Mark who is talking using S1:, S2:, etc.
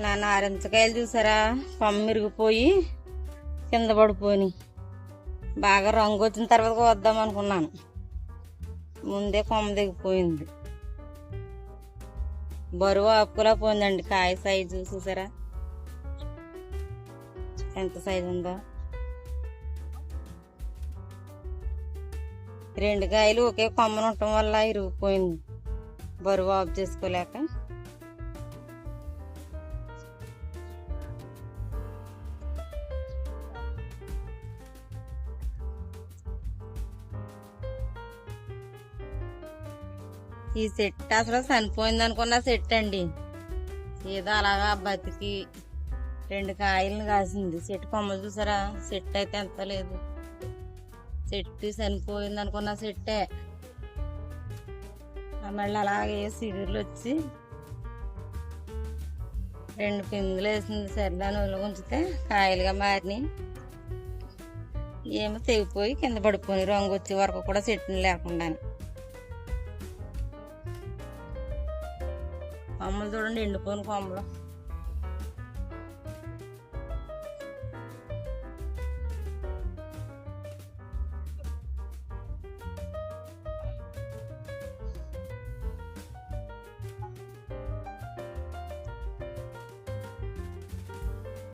S1: నా నారింజకాయలు చూసారా? కొమ్మ మిరిగిపోయి కింద పడిపోయి బాగా రంగు వచ్చిన తర్వాత వద్దాం అనుకున్నాను. ముందే కొమ్మ దిగిపోయింది బరువు ఆపుకులా పోయిందండి. కాయ సైజు చూసారా? ఎంత సైజు ఉందో. రెండు కాయలు ఒకే కొమ్మను ఉండటం వల్ల ఇరిగిపోయింది. బరువు ఆఫ్ చేసుకోలేక. ఈ సెట్ అసలు చనిపోయింది అనుకున్న సెట్ అండి. ఏదో అలాగా బతికి రెండు కాయలను కాసింది. చెట్టు కొమ్మలు చూసారా? సెట్ అయితే ఎంత లేదు. చెట్టు చనిపోయింది అనుకున్న సెట్టే మళ్ళీ అలాగే సిగురులు వచ్చి రెండు పిందులు వేసింది సర్లే నూనెలో ఉంచితే కాయలుగా మారినాయి. ఏమో తెగిపోయి కింద పడిపోయి రంగు వచ్చే వరకు కూడా చెట్టుని లేకుండా కొమ్మలు చూడండి ఎండిపోయిన కొమ్మలు.